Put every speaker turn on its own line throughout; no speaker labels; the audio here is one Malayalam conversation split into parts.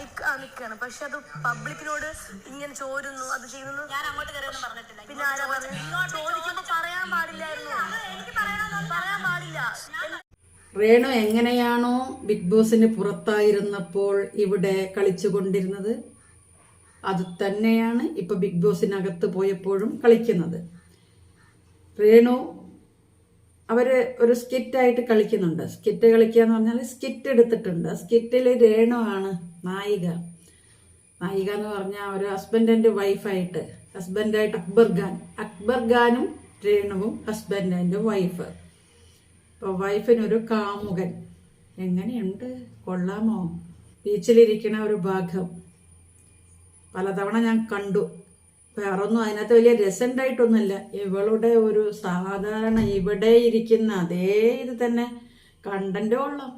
നിക്കാണ്. പക്ഷെ അത് പബ്ലിക്കിനോട് ഇങ്ങനെ ചോരുന്നു അത് ചെയ്യുന്നു.
ഞാൻ അങ്ങോട്ട് കയറിയൊന്നും പറഞ്ഞിട്ടില്ല.
പിന്നെ ആരാ പറഞ്ഞു ചോദിക്കുമ്പോ പറയാൻ പാടില്ലായിരുന്നു. എനിക്ക് പറയാൻ പാടില്ല.
റേണു എങ്ങനെയാണോ ബിഗ് ബോസിന് പുറത്തായിരുന്നപ്പോൾ ഇവിടെ കളിച്ചുകൊണ്ടിരുന്നത്? അത് തന്നെയാണ് ഇപ്പൊ ബിഗ് ബോസിനകത്ത് പോയപ്പോഴും കളിക്കുന്നത്. രേണു അവർ ഒരു സ്കിറ്റായിട്ട് കളിക്കുന്നുണ്ട്. സ്കിറ്റ് കളിക്കുക എന്ന് പറഞ്ഞാൽ സ്കിറ്റ് എടുത്തിട്ടുണ്ട് സ്കിറ്റിൽ രേണു ആണ് നായിക. നായിക എന്ന് പറഞ്ഞാൽ ഒരു ഹസ്ബൻഡ് ആൻഡ് വൈഫായിട്ട് ഹസ്ബൻഡായിട്ട് അക്ബർ ഖാൻ. അക്ബർ ഖാനും രേണുവും ഹസ്ബൻഡ് ആൻഡ് വൈഫ് ഇപ്പോൾ വൈഫിനൊരു കാമുകൻ. എങ്ങനെയുണ്ട്? കൊള്ളാമോ? ബീച്ചിലിരിക്കണ ഒരു ഭാഗം. പലതവണ ഞാൻ കണ്ടു. വേറൊന്നും അതിനകത്ത് വലിയ രസമുണ്ടായിട്ടൊന്നുമില്ല. ഇവളുടെ ഒരു സാധാരണ ഇവിടെ ഇരിക്കുന്ന അതേ ഇത് തന്നെ കണ്ടന്റ് കൊള്ളാം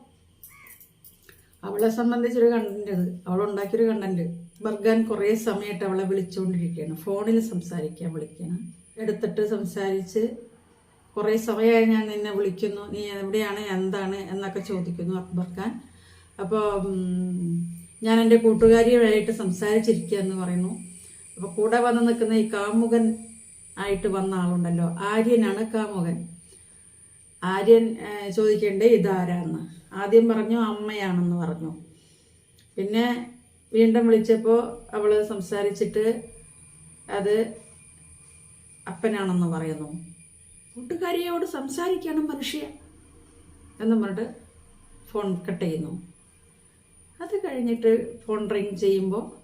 അവളെ സംബന്ധിച്ചൊരു കണ്ടന്റ് അത് അവളുണ്ടാക്കിയൊരു കണ്ടന്റ് ബർഗാൻ കുറേ സമയമായിട്ട് അവളെ വിളിച്ചുകൊണ്ടിരിക്കുകയാണ് ഫോണിൽ സംസാരിക്കാൻ വിളിക്കുകയാണ്. എടുത്തിട്ട് സംസാരിച്ച് കുറേ സമയമായി ഞാൻ നിന്നെ വിളിക്കുന്നു. നീ എവിടെയാണ് എന്താണ് എന്നൊക്കെ ചോദിക്കുന്നു അക്ബർ ഖാൻ അപ്പോൾ ഞാൻ എന്റെ കൂട്ടുകാരിയുമായിട്ട് സംസാരിച്ചിരിക്കുക എന്ന് പറയുന്നു. അപ്പോൾ കൂടെ വന്ന് നിൽക്കുന്ന ഈ കാമുകൻ ആയിട്ട് വന്ന ആളുണ്ടല്ലോ. ആര്യനാണ് കാമുകൻ. ആര്യൻ ചോദിക്കേണ്ടേ ചോദിക്കണ്ടേ ഇതാരാന്ന്. ആദ്യം പറഞ്ഞു അമ്മയാണെന്ന് പറഞ്ഞു. പിന്നെ വീണ്ടും വിളിച്ചപ്പോൾ അവൾ സംസാരിച്ചിട്ട് അത് അപ്പനാണെന്ന് പറയുന്നു. കൂട്ടുകാരിയോട് സംസാരിക്കണം മനുഷ്യ എന്ന് പറഞ്ഞിട്ട് ഫോൺ കട്ട് ചെയ്യുന്നു. അത് കഴിഞ്ഞിട്ട് ഫോൺ റിങ് ചെയ്യുമ്പോൾ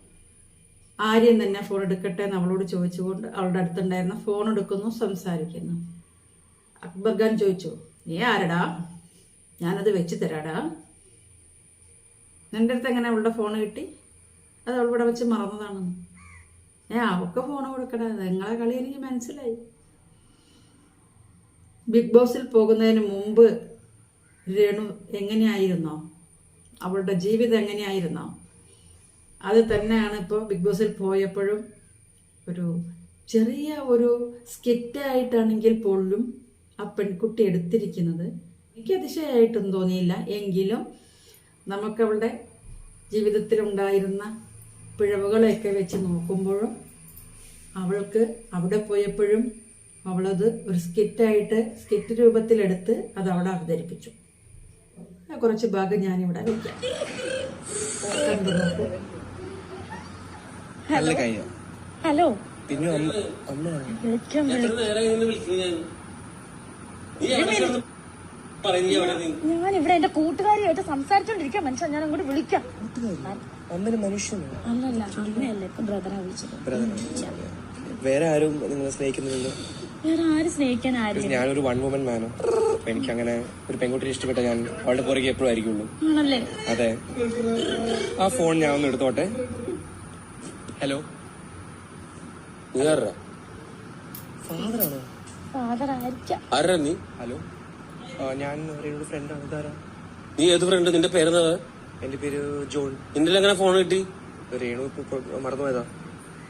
ആര്യൻ തന്നെ ഫോൺ എടുക്കട്ടെ അവളോട് ചോദിച്ചുകൊണ്ട് അവളുടെ അടുത്തുണ്ടായിരുന്ന ഫോൺ എടുക്കുന്നു സംസാരിക്കുന്നു. അക്ബർ ഖാൻ ചോദിച്ചു നീ ആരടാ? ഞാനത് വെച്ച് തരാടാ. നിന്റെ അടുത്ത് എങ്ങനെ അവളുടെ ഫോൺ കിട്ടി? അത് അവളിവിടെ വെച്ച് മറന്നതാണെന്ന് ഏ അവൾക്ക് ഫോൺ കൊടുക്കടാ. നിങ്ങളെ കളി എനിക്ക് മനസ്സിലായി. ബിഗ് ബോസിൽ പോകുന്നതിന് മുമ്പ് രേണു എങ്ങനെയായിരുന്നോ? അവളുടെ ജീവിതം എങ്ങനെയായിരുന്നോ? അത് തന്നെയാണ് ഇപ്പോൾ ബിഗ് ബോസിൽ പോയപ്പോഴും ഒരു ചെറിയ ഒരു സ്കിറ്റായിട്ടാണെങ്കിൽ പോലും ആ പെൺകുട്ടി എടുത്തിരിക്കുന്നത്. എനിക്ക് അതിശയമായിട്ടൊന്നും തോന്നിയില്ല. എങ്കിലും നമുക്കവളുടെ ജീവിതത്തിലുണ്ടായിരുന്ന പിഴവുകളെയൊക്കെ വെച്ച് നോക്കുമ്പോഴും അവൾക്ക് അവിടെ പോയപ്പോഴും അവളത് ഒരു സ്കിറ്റായിട്ട് സ്കിറ്റ് രൂപത്തിലെടുത്ത് അത് അവിടെ അവതരിപ്പിച്ചു. കുറച്ച് ഭാഗം ഞാനിവിടെ വയ്ക്കാം
നല്ല കഴിഞ്ഞു
ഹലോ
പിന്നെ ഒന്ന് ഒന്ന്
വിളിക്കാൻ ഞാൻ ഇവിടെ എന്റെ കൂട്ടുകാരിയായിട്ട് സംസാരിച്ചോണ്ടിരിക്കാം മനുഷ്യ ഞാൻ അങ്ങോട്ട് വിളിക്കാം.
ഒന്നൊരു മനുഷ്യൻ
അല്ലല്ല അമ്മയല്ലേ ഇപ്പൊ ബ്രദറാ വിളിച്ചത്.
വേറെ ആരും നിങ്ങളെ സ്നേഹിക്കുന്നില്ലല്ലോ?
വേറെ ആരും സ്നേഹിക്കാൻ ആര്
ഞാനൊരു വൺ വുമൻ മാനോ എനിക്ക് അങ്ങനെ ഒരു പെൺകുട്ടിയെ ഇഷ്ടപ്പെട്ട ഞാൻ അവളുടെ പുറകെ എപ്പോഴും ആയിരിക്കുള്ളൂ. അതെ. ആ ഫോൺ ഞാൻ ഒന്ന് എടുത്തോട്ടെ? ഹലോ
നീ ആരാ
ഫാദറാണോ
ഫാദർ ആയിരിക്കാം.
ആരാ നീ?
ഹലോ ഞാൻ ഒരു ഫ്രണ്ടാണ് ഇതാരാ?
നീ ഏത് ഫ്രണ്ട് നിന്റെ പേരെന്താ?
എന്റെ പേര് ജോൺ.
നിന്റെ എങ്ങനെ ഫോൺ കിട്ടി?
രേണു ഇപ്പൊ മറന്നുപോയതാ.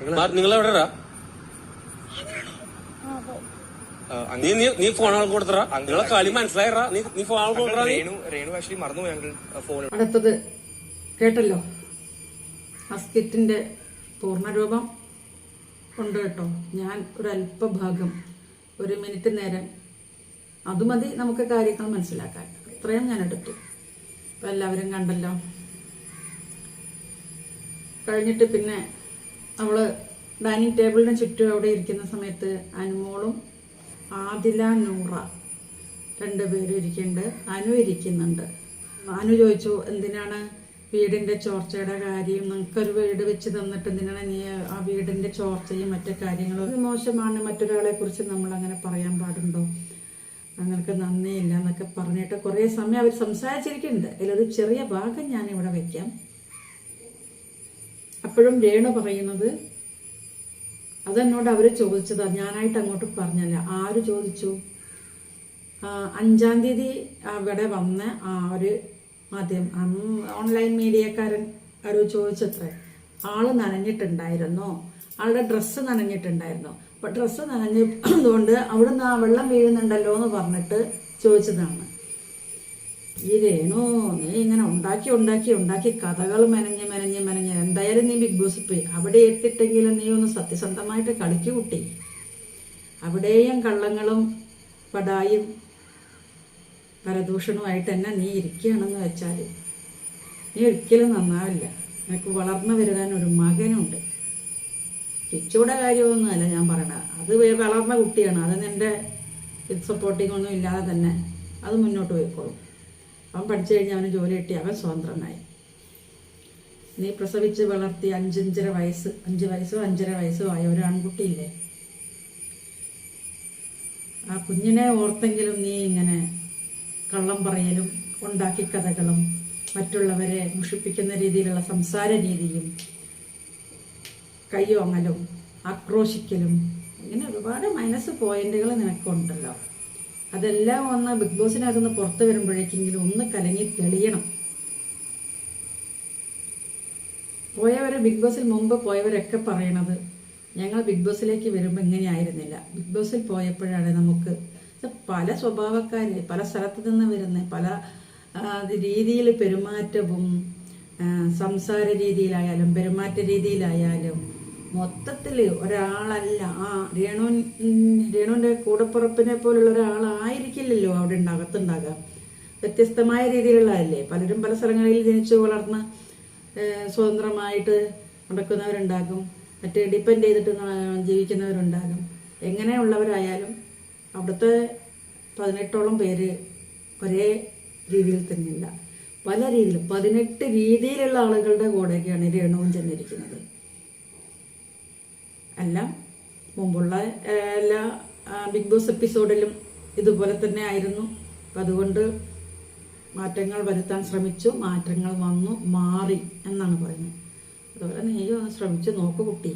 നിങ്ങൾ
നിങ്ങൾ എവിടെടാ? നീ നീ നീ ഫോൺ കൊടുത്തറാ നിങ്ങളെ കളി മനസ്സിലായറാ നീ നീ ഫോൺ ആൾ കൊടുത്തറാ നീ?
രേണു രേണു ആക്ച്വലി മറന്നുപോയി ഞങ്ങൾ ഫോൺ
അടുത്തത് കേട്ടല്ലോ. ആ സ്കിറ്റിന്റെ പൂർണരൂപം ഉണ്ട് കേട്ടോ. ഞാൻ ഒരു അല്പഭാഗം ഒരു മിനിറ്റ് നേരം അത് മതി നമുക്ക് കാര്യങ്ങൾ മനസ്സിലാക്കാൻ. ഇത്രയും ഞാൻ എടുത്തു. അപ്പം എല്ലാവരും കണ്ടല്ലോ. കഴിഞ്ഞിട്ട് പിന്നെ നമ്മൾ ഡൈനിങ് ടേബിളിന് ചുറ്റും അവിടെ ഇരിക്കുന്ന സമയത്ത് അനുമോളും ആദില നൂറ രണ്ടുപേരും ഇരിക്കുന്നുണ്ട്. അനു ഇരിക്കുന്നുണ്ട്. അനു ചോദിച്ചു എന്തിനാണ് വീടിന്റെ ചോർച്ചയുടെ കാര്യം നിങ്ങൾക്കൊരു വീട് വെച്ച് തന്നിട്ട് എന്തിനാണ് നീ ആ വീടിന്റെ ചോർച്ചയും മറ്റു കാര്യങ്ങളും? മോശമാണ് മറ്റൊരാളെ കുറിച്ച് നമ്മൾ അങ്ങനെ പറയാൻ പാടുണ്ടോ? നിങ്ങൾക്ക് നന്ദിയില്ല എന്നൊക്കെ പറഞ്ഞിട്ട് കുറേ സമയം അവർ സംസാരിച്ചിരിക്കുന്നുണ്ട്. അതിലൊരു ചെറിയ ഭാഗം ഞാൻ ഇവിടെ വെക്കാം. അപ്പോഴും രേണു പറയുന്നത് അതെന്നോട് അവർ ചോദിച്ചതാ. ഞാനായിട്ട് അങ്ങോട്ട് പറഞ്ഞല്ല. ആര് ചോദിച്ചു? അഞ്ചാം തീയതി അവിടെ വന്ന ആ ഒരു മാധ്യമം ഓൺലൈൻ മീഡിയക്കാരൻ ആരോ ചോദിച്ചത്രേ ആൾ നനഞ്ഞിട്ടുണ്ടായിരുന്നോ? ആളുടെ ഡ്രസ്സ് നനഞ്ഞിട്ടുണ്ടായിരുന്നോ? അപ്പൊ ഡ്രസ്സ് നനഞ്ഞതുകൊണ്ട് അവിടുന്ന് ആ വെള്ളം വീഴുന്നുണ്ടല്ലോ എന്ന് പറഞ്ഞിട്ട് ചോദിച്ചതാണ്. ഈ രേണു നീ ഇങ്ങനെ ഉണ്ടാക്കി ഉണ്ടാക്കി ഉണ്ടാക്കി കഥകൾ മെനഞ്ഞ് മെനഞ്ഞ് മെനഞ്ഞ്. എന്തായാലും നീ ബിഗ് ബോസ് പോയി. അവിടെ എത്തിട്ടെങ്കിലും നീ ഒന്ന് സത്യസന്ധമായിട്ട് കളിക്കു കുട്ടി. അവിടെയും കള്ളങ്ങളും പടായും പരദൂഷണവുമായിട്ട് തന്നെ നീ ഇരിക്കുകയാണെന്ന് വെച്ചാൽ നീ ഒരിക്കലും നന്നാവില്ല. നിനക്ക് വളർന്നു വരുവാൻ ഒരു മകനുണ്ട്. കിച്ചുയുടെ കാര്യമൊന്നുമല്ല ഞാൻ പറയണത് അത് വളർന്ന കുട്ടിയാണ്. അത് നിന്റെ സപ്പോർട്ടിംഗ് ഒന്നും ഇല്ലാതെ തന്നെ അത് മുന്നോട്ട് പോയിക്കോളും. അവൻ പഠിച്ചു കഴിഞ്ഞാൽ അവന് ജോലി കിട്ടി. അവൻ സ്വതന്ത്രനായി. നീ പ്രസവിച്ച് വളർത്തി അഞ്ചഞ്ചര വയസ്സ് അഞ്ച് വയസ്സോ അഞ്ചര വയസ്സോ ആയ ഒരു ആൺകുട്ടിയില്ലേ ആ കുഞ്ഞിനെ ഓർത്തെങ്കിലും നീ ഇങ്ങനെ കള്ളം പറയലും ഉണ്ടാക്കി കഥകളും മറ്റുള്ളവരെ മുഷിപ്പിക്കുന്ന രീതിയിലുള്ള സംസാര രീതിയും കയ്യോങ്ങലും ആക്രോശിക്കലും ഇങ്ങനെ ഒരുപാട് മൈനസ് പോയിന്റുകൾ നിനക്കുണ്ടല്ലോ. അതെല്ലാം ഒന്ന് ബിഗ് ബോസിനകത്തുനിന്ന് പുറത്തു വരുമ്പോഴേക്കെങ്കിലും ഒന്ന് കലങ്ങി തെളിയണം. പോയവരെ ബിഗ് ബോസിൽ മുമ്പ് പോയവരൊക്കെ പറയണത് ഞങ്ങൾ ബിഗ് ബോസിലേക്ക് വരുമ്പോൾ ഇങ്ങനെയായിരുന്നില്ല. ബിഗ് ബോസിൽ പോയപ്പോഴാണ് നമുക്ക് പല സ്വഭാവക്കാർ പല സ്ഥലത്ത് നിന്ന് വരുന്ന പല രീതിയിൽ പെരുമാറ്റവും സംസാര രീതിയിലായാലും പെരുമാറ്റ രീതിയിലായാലും മൊത്തത്തിൽ ഒരാളല്ല. ആ രേണു രേണുവിന്റെ കൂടപ്പുറപ്പിനെ പോലുള്ള ഒരാളായിരിക്കില്ലല്ലോ അവിടെ ഉണ്ടാകത്തുണ്ടാകാം വ്യത്യസ്തമായ രീതിയിലുള്ളതല്ലേ. പലരും പല സ്ഥലങ്ങളിൽ ജനിച്ചു വളർന്ന് സ്വതന്ത്രമായിട്ട് നടക്കുന്നവരുണ്ടാകും. മറ്റേ ഡിപ്പെൻഡ് ചെയ്തിട്ട് ജീവിക്കുന്നവരുണ്ടാകും. എങ്ങനെയുള്ളവരായാലും അവിടുത്തെ പതിനെട്ടോളം പേര് ഒരേ രീതിയിൽ തന്നെയല്ല. പല രീതിയിലും പതിനെട്ട് രീതിയിലുള്ള ആളുകളുടെ കൂടെയൊക്കെയാണ് രേണുവും ചെന്നിരിക്കുന്നത്. എല്ലാം മുമ്പുള്ള എല്ലാ ബിഗ് ബോസ് എപ്പിസോഡിലും ഇതുപോലെ തന്നെ ആയിരുന്നു. അപ്പം അതുകൊണ്ട് മാറ്റങ്ങൾ വരുത്താൻ ശ്രമിച്ചു മാറ്റങ്ങൾ വന്നു മാറി എന്നാണ് പറയുന്നത്. അതുപോലെ നീ ഒന്ന് ശ്രമിച്ചു നോക്കൂ കുട്ടി.